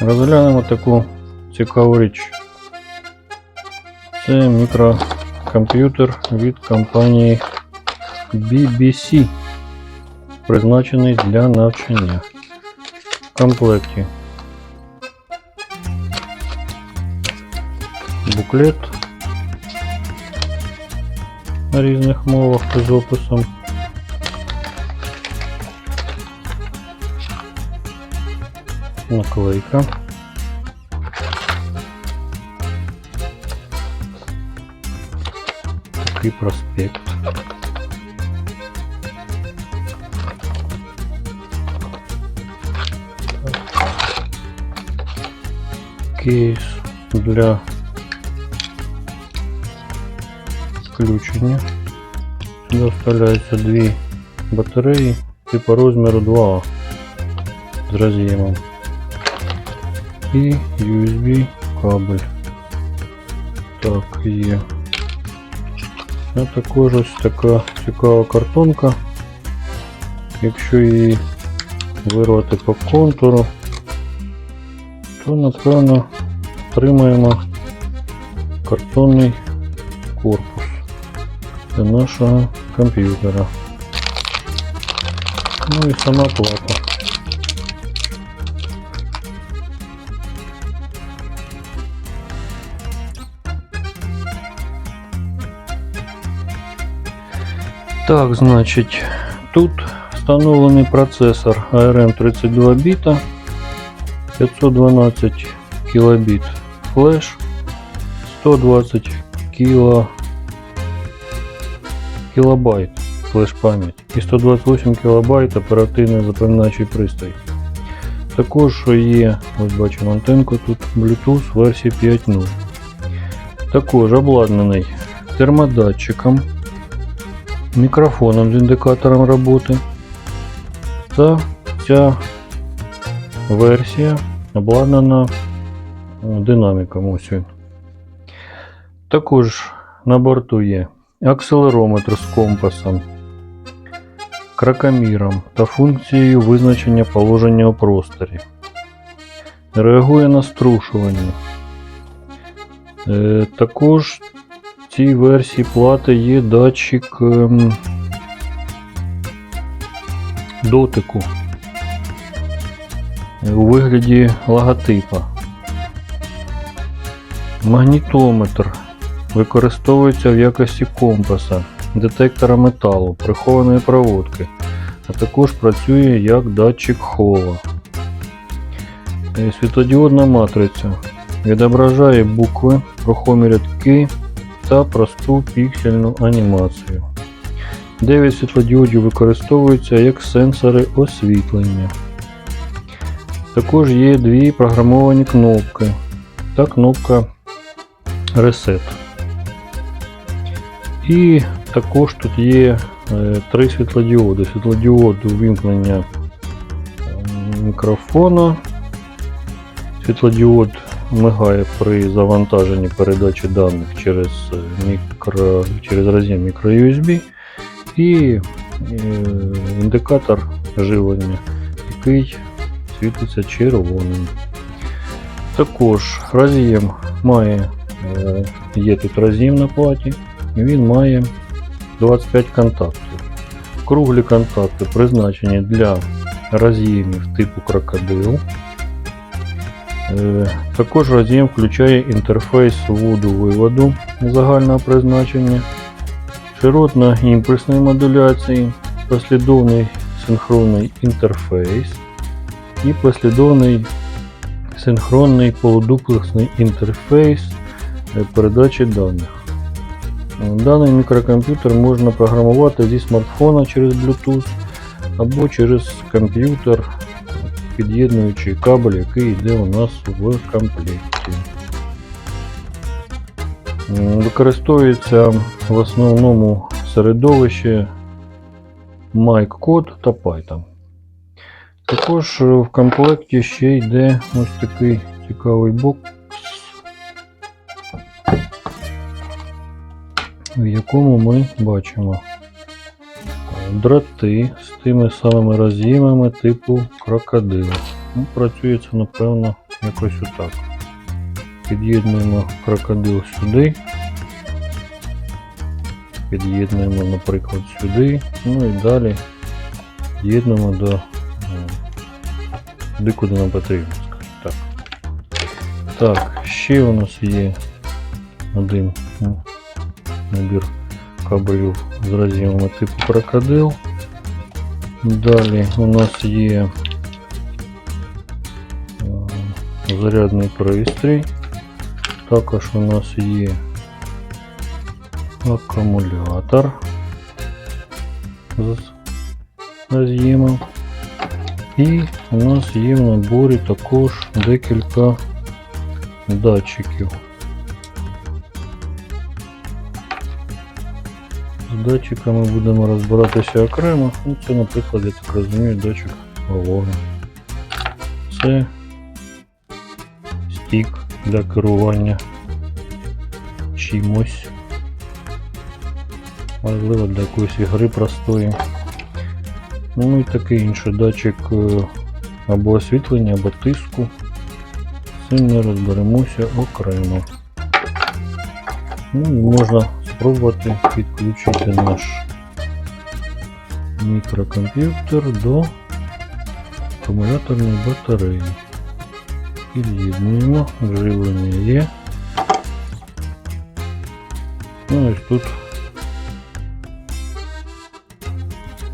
Розглянемо таку цікаву річ. Це мікрокомп'ютер від компанії BBC, призначений для навчання. В комплекті буклет на різних мовах з описом. Наклейка. Такий проспект. Кейс для включення. Сюди вставляються дві батареї типу розміру 2А з роз'ємом і USB кабель. Так, є. А також ось така цікава картонка. Якщо її вирвати по контуру, то напевно отримаємо картонний корпус для нашого комп'ютера. Ну і сама плата. Так, значить, тут встановлений процесор ARM 32 біта, 512 кілобіт флеш, 120 кіло... кілобайт флеш пам'ять і 128 кілобайт оперативний запоминаючий пристрій. Також є, ось бачимо антенку тут Bluetooth версії 5.0. Також обладнаний термодатчиком мікрофоном з індикатором роботи. Та ця версія обладнана е, динаміком. Ось він. Також на борту є акселерометр з компасом, кракоміром та функцією визначення положення у просторі. Реагує на струшування. Е, Також цій версії плати є датчик ем, дотику у вигляді логотипа. Магнітометр використовується в якості компаса, детектора металу, прихованої проводки, а також працює як датчик хола. Е, Світлодіодна матриця відображає букви, рухомі рядки та просту піксельну анімацію. 9 світлодіодів використовуються як сенсори освітлення. Також є дві програмовані кнопки та кнопка Reset. І також тут є е, три світлодіоди. Світлодіод увімкнення мікрофона. Світлодіод мигає при завантаженні передачі даних через, мікро, через роз'єм microUSB і індикатор живлення, який світиться червоним. Також роз'єм має, е, є тут роз'єм на платі, він має 25 контактів. Круглі контакти призначені для роз'ємів типу крокодил. Е, Також роз'єм включає інтерфейс вводу-виводу загального призначення, широтно-імпульсної модуляції, послідовний синхронний інтерфейс і послідовний синхронний полудуплексний інтерфейс е, передачі даних. Е, Даний мікрокомп'ютер можна програмувати зі смартфона через Bluetooth або через комп'ютер під'єднуючий кабель, який йде у нас в комплекті. Використовується в основному середовище MicCode та Python. Також в комплекті ще йде ось такий цікавий бокс, в якому ми бачимо дроти з тими самими роз'ємами типу крокодил. Ну, працює це, напевно, якось отак. Під'єднуємо крокодил сюди. Під'єднуємо, наприклад, сюди. Ну і далі під'єднуємо до туди, куди нам потрібно, скажімо так. Так, ще у нас є один ну, набір кабелів з роз'ємами типу крокодил. Далі у нас є е, зарядний пристрій. Також у нас є акумулятор з роз'ємом. І у нас є в наборі також декілька датчиків. З датчиками будемо розбиратися окремо. Ну, це, наприклад, я так розумію, датчик вологи. Це стік для керування чимось. Можливо, для якоїсь ігри простої. Ну і такий інший датчик е, або освітлення, або тиску. З цим ми розберемося окремо. Ну, можна спробувати підключити наш мікрокомп'ютер до акумуляторної батареї. Під'єднуємо, живлення є. Ну ось тут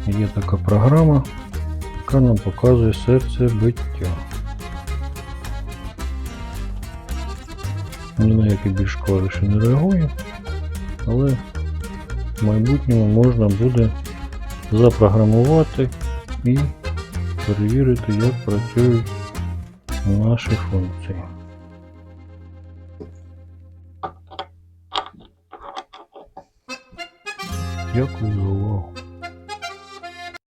є така програма, яка нам показує серце биття. Ні на які більш клавіші не реагує, але в майбутньому можна буде запрограмувати і перевірити, як працюють наші функції. Дякую за увагу.